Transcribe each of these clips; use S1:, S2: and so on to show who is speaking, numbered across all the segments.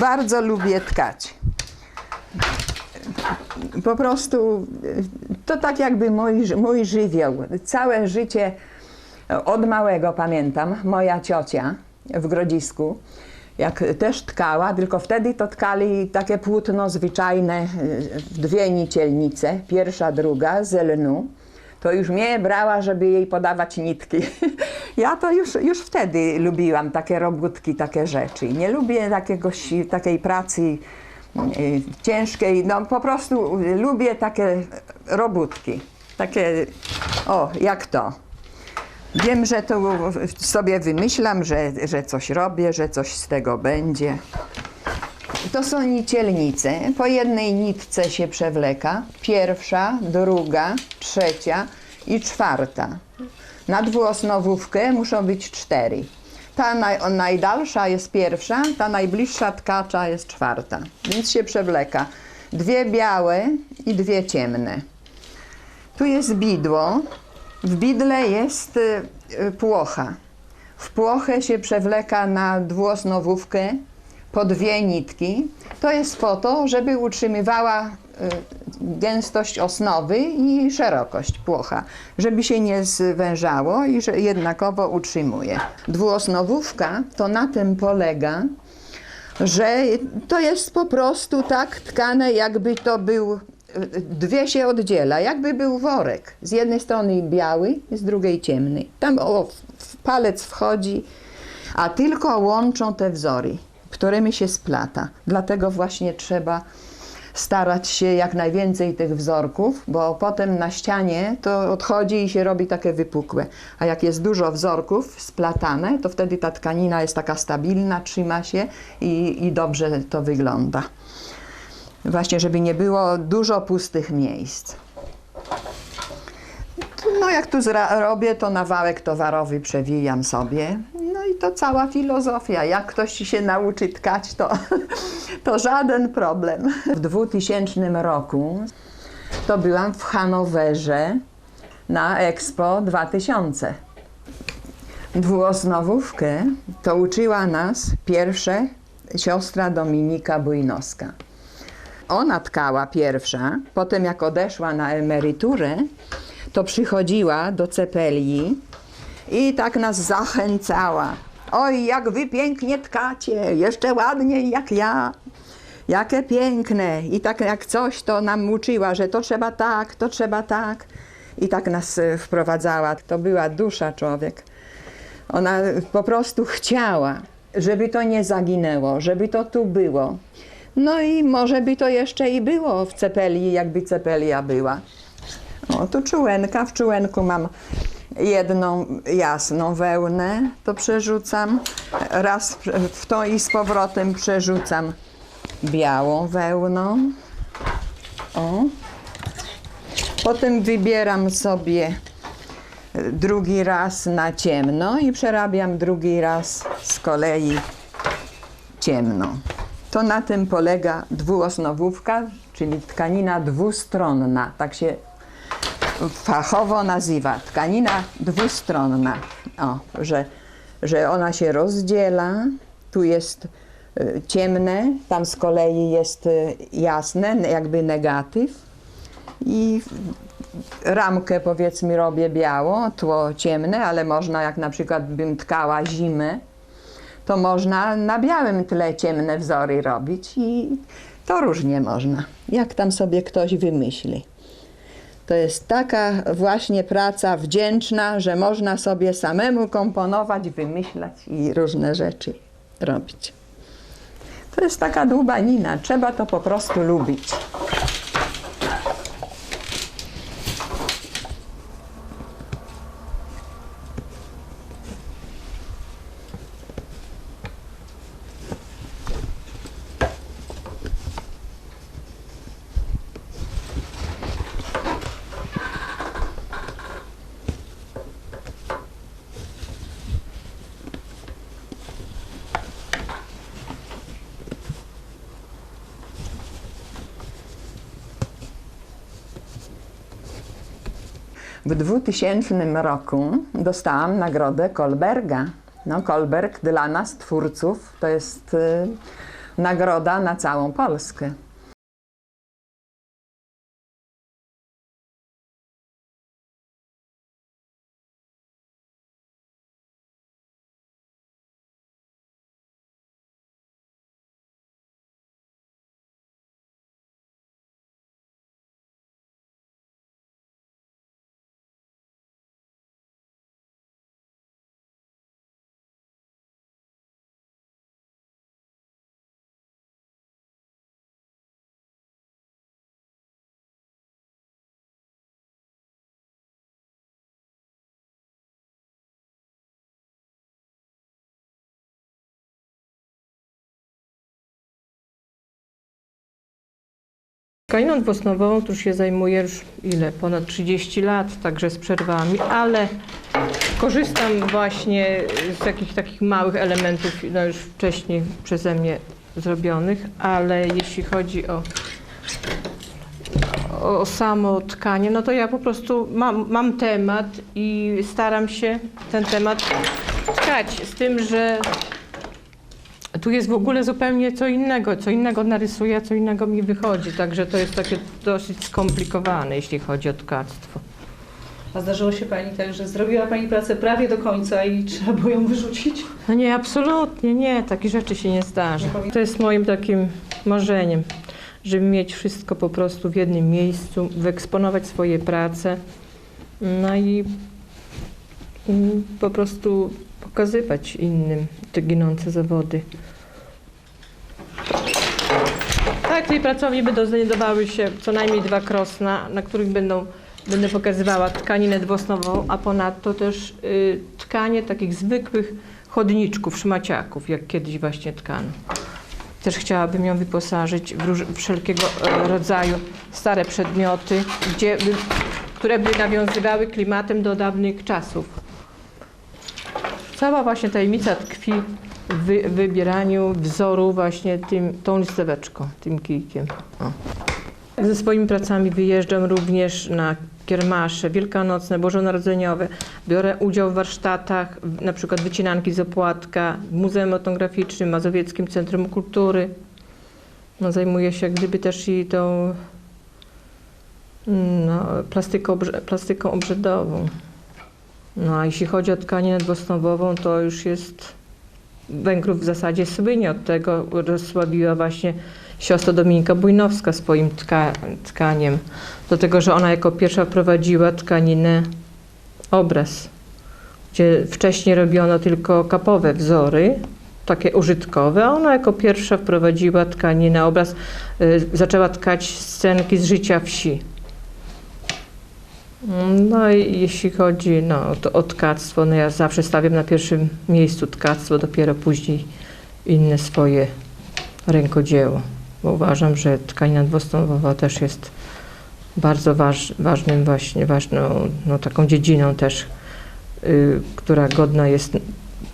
S1: Bardzo lubię tkać. Po prostu to tak jakby mój, mój żywioł. Całe życie od małego pamiętam, moja ciocia w Grodzisku, jak też tkała, tylko wtedy to tkali takie płótno zwyczajne, dwie nicielnice, pierwsza, druga z lnu. To już mnie brała, żeby jej podawać nitki. Ja to już, już wtedy lubiłam takie robótki, takie rzeczy. Nie lubię takiego, takiej pracy y, ciężkiej, no po prostu lubię takie robótki. Takie, o, jak to. Wiem, że to sobie wymyślam, że, że coś robię, że coś z tego będzie. To są nicielnice. Po jednej nitce się przewleka. Pierwsza, druga, trzecia i czwarta. Na dwuosnowówkę muszą być cztery. Ta naj, najdalsza jest pierwsza, ta najbliższa tkacza jest czwarta. Więc się przewleka. Dwie białe i dwie ciemne. Tu jest bidło. W bidle jest y, y, płocha. W płochę się przewleka na dwuosnowówkę po dwie nitki. To jest po to, żeby utrzymywała y, gęstość osnowy i szerokość płocha, żeby się nie zwężało i że jednakowo utrzymuje. Dwuosnowówka to na tym polega, że to jest po prostu tak tkane, jakby to był, dwie się oddziela, jakby był worek. Z jednej strony biały, z drugiej ciemny. Tam o, palec wchodzi, a tylko łączą te wzory, którymi się splata. Dlatego właśnie trzeba starać się jak najwięcej tych wzorków, bo potem na ścianie to odchodzi i się robi takie wypukłe. A jak jest dużo wzorków splatane, to wtedy ta tkanina jest taka stabilna, trzyma się i, i dobrze to wygląda. Właśnie, żeby nie było dużo pustych miejsc. No jak tu robię, to na wałek towarowy przewijam sobie. No i to cała filozofia. Jak ktoś się nauczy tkać, to, to żaden problem. W 2000 roku to byłam w Hanowerze na Expo 2000. Dwuosnowówkę to uczyła nas pierwsze siostra Dominika Bujnowska. Ona tkała pierwsza, potem jak odeszła na emeryturę, to przychodziła do Cepelii i tak nas zachęcała. Oj, jak wy pięknie tkacie, jeszcze ładniej jak ja. Jakie piękne. I tak jak coś, to nam uczyła, że to trzeba tak, to trzeba tak. I tak nas e, wprowadzała. To była dusza człowiek. Ona po prostu chciała, żeby to nie zaginęło, żeby to tu było. No i może by to jeszcze i było w Cepelii, jakby Cepelia była. O, tu czułenka. W czułenku mam jedną jasną wełnę, to przerzucam. Raz w to i z powrotem przerzucam białą wełną. O. Potem wybieram sobie drugi raz na ciemno i przerabiam drugi raz z kolei ciemną. To na tym polega dwuosnowówka, czyli tkanina dwustronna. Tak się fachowo nazywa. Tkanina dwustronna. O, że, że ona się rozdziela. Tu jest ciemne, tam z kolei jest y, jasne, jakby negatyw. I ramkę powiedzmy robię białą, tło ciemne, ale można jak na przykład bym tkała zimę, to można na białym tle ciemne wzory robić i to różnie można, jak tam sobie ktoś wymyśli. To jest taka właśnie praca wdzięczna, że można sobie samemu komponować, wymyślać i różne rzeczy robić. To jest taka dłubanina, trzeba to po prostu lubić. W 2000 roku dostałam nagrodę Kolberga. No, Kolberg dla nas, twórców, to jest y, nagroda na całą Polskę.
S2: Tkaniną dwosnową tu się zajmuję już ile? Ponad 30 lat, także z przerwami, ale korzystam właśnie z jakichś takich małych elementów, no już wcześniej przeze mnie zrobionych, ale jeśli chodzi o, o samo tkanie, no to ja po prostu mam, mam temat i staram się ten temat tkać, z tym, że tu jest w ogóle zupełnie co innego. Co innego narysuję, co innego mi wychodzi. Także to jest takie dosyć skomplikowane, jeśli chodzi o tkactwo.
S3: A zdarzyło się Pani tak, że zrobiła Pani pracę prawie do końca i trzeba było ją wyrzucić?
S2: No nie, absolutnie nie. Takie rzeczy się nie zdarza. To jest moim takim marzeniem, żeby mieć wszystko po prostu w jednym miejscu, wyeksponować swoje prace, no i po prostu pokazywać innym te ginące zawody. Tak, tej pracowni będą znajdowały się co najmniej dwa krosna, na których będą, będę pokazywała tkaninę dwosnową, a ponadto też y, tkanie takich zwykłych chodniczków, szmaciaków, jak kiedyś właśnie tkano. Też chciałabym ją wyposażyć w róż, wszelkiego e, rodzaju stare przedmioty, gdzie które by nawiązywały klimatem do dawnych czasów. Cała właśnie tajemnica tkwi w wy, wybieraniu wzoru właśnie tym, tą listeweczką, tym kijkiem. O. Ze swoimi pracami wyjeżdżam również na kiermasze wielkanocne, bożonarodzeniowe. Biorę udział w warsztatach, na przykład wycinanki z opłatka w Muzeum Etnograficznym, Mazowieckim Centrum Kultury. No, zajmuję się gdyby też i tą no, plastyką, obrze- plastyką obrzydową. No a jeśli chodzi o tkaninę dwosnowową, to już jest Węgrów w zasadzie słynie od tego, rozsławiła właśnie siostra Dominika Bujnowska swoim tka, tkaniem. Do tego, że ona jako pierwsza wprowadziła tkaninę obraz, gdzie wcześniej robiono tylko kapowe wzory, takie użytkowe, a ona jako pierwsza wprowadziła tkaninę obraz, y, zaczęła tkać scenki z życia wsi. No i jeśli chodzi no, o to, o tkactwo, no ja zawsze stawiam na pierwszym miejscu tkactwo, dopiero później inne swoje rękodzieło, bo uważam, że tkanina dwustonowa też jest bardzo waż, ważnym właśnie, ważną no, taką dziedziną też, y, która godna jest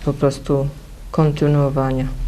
S2: po prostu kontynuowania.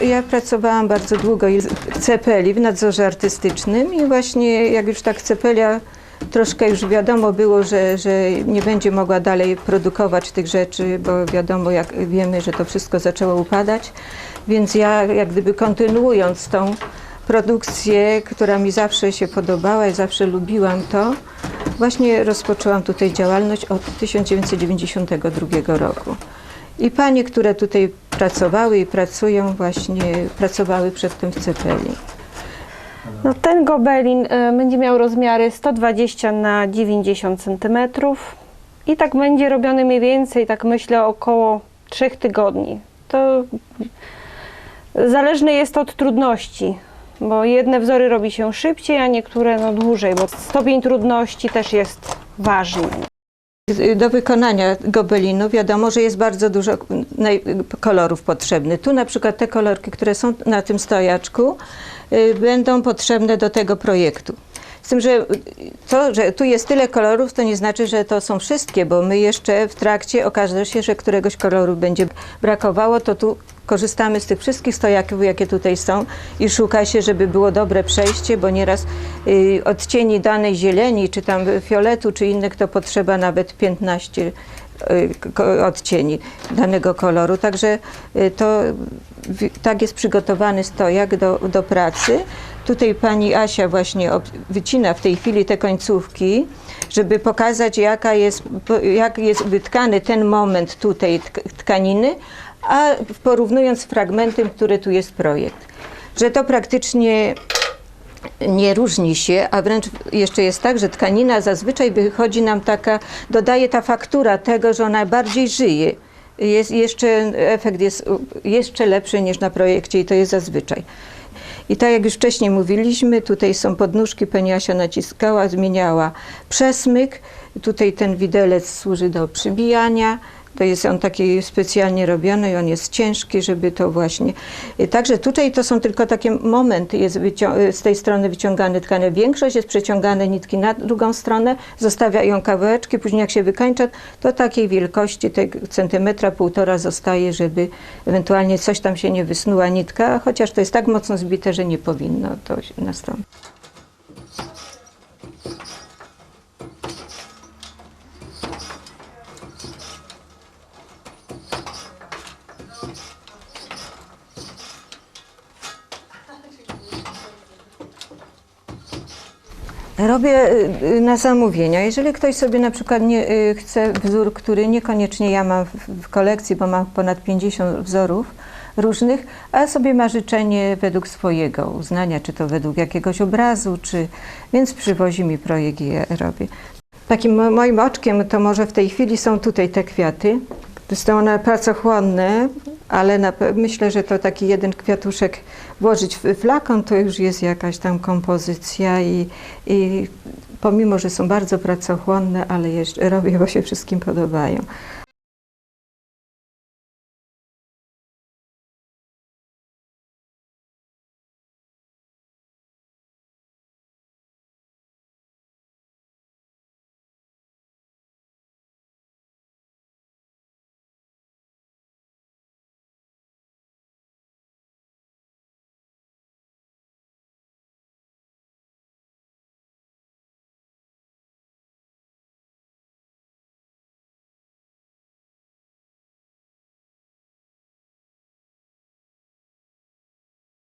S4: Ja pracowałam bardzo długo w Cepeli, w nadzorze artystycznym i właśnie jak już tak Cepelia troszkę już wiadomo było, że, że nie będzie mogła dalej produkować tych rzeczy, bo wiadomo, jak wiemy, że to wszystko zaczęło upadać, więc ja jak gdyby kontynuując tą produkcję, która mi zawsze się podobała i zawsze lubiłam to, właśnie rozpoczęłam tutaj działalność od 1992 roku. I panie, które tutaj pracowały i pracują, właśnie pracowały przedtem w Cepeli.
S5: No, ten gobelin y, będzie miał rozmiary 120 na 90 cm i tak będzie robiony mniej więcej, tak myślę, około 3 tygodni. To zależne jest od trudności, bo jedne wzory robi się szybciej, a niektóre no, dłużej, bo stopień trudności też jest ważny.
S4: Do wykonania gobelinu wiadomo, że jest bardzo dużo kolorów potrzebnych. Tu na przykład te kolorki, które są na tym stojaczku, y, będą potrzebne do tego projektu. Z tym, że to, że tu jest tyle kolorów, to nie znaczy, że to są wszystkie, bo my jeszcze w trakcie okaże się, że któregoś koloru będzie brakowało, to tu korzystamy z tych wszystkich stojaków, jakie tutaj są i szuka się, żeby było dobre przejście, bo nieraz y, odcieni danej zieleni, czy tam fioletu, czy innych, to potrzeba nawet 15 y, ko- odcieni danego koloru. Także y, to tak jest przygotowany stojak do, do pracy. Tutaj pani Asia właśnie wycina w tej chwili te końcówki, żeby pokazać jaka jest, jak jest wytkany ten moment tutaj tk- tkaniny, a porównując z fragmentem, który tu jest projekt. Że to praktycznie nie różni się, a wręcz jeszcze jest tak, że tkanina zazwyczaj wychodzi nam taka, dodaje ta faktura tego, że ona bardziej żyje. Jest jeszcze, efekt jest jeszcze lepszy niż na projekcie i to jest zazwyczaj. I tak jak już wcześniej mówiliśmy, tutaj są podnóżki, pani Asia naciskała, zmieniała przesmyk. Tutaj ten widelec służy do przybijania. To jest on taki specjalnie robiony i on jest ciężki, żeby to właśnie. Także tutaj to są tylko takie momenty, jest z tej strony wyciągane tkane. Większość jest przeciągane nitki na drugą stronę, zostawiają kawałeczki, później jak się wykańcza, to takiej wielkości, tego centymetra, półtora zostaje, żeby ewentualnie coś tam się nie wysnuła nitka, chociaż to jest tak mocno zbite, że nie powinno to nastąpić. Robię y, y, na zamówienia. Jeżeli ktoś sobie na przykład nie y, chce wzór, który niekoniecznie ja mam w, kolekcji, bo mam ponad 50 wzorów różnych, a sobie ma życzenie według swojego uznania, czy to według jakiegoś obrazu, czy więc przywozi mi projekt i ja robię. Takim mo- moim oczkiem to może w tej chwili są tutaj te kwiaty. Są one pracochłonne, ale na, myślę, że to taki jeden kwiatuszek włożyć w flakon, to już jest jakaś tam kompozycja i, i pomimo, że są bardzo pracochłonne, ale jeszcze robię, bo się wszystkim podobają.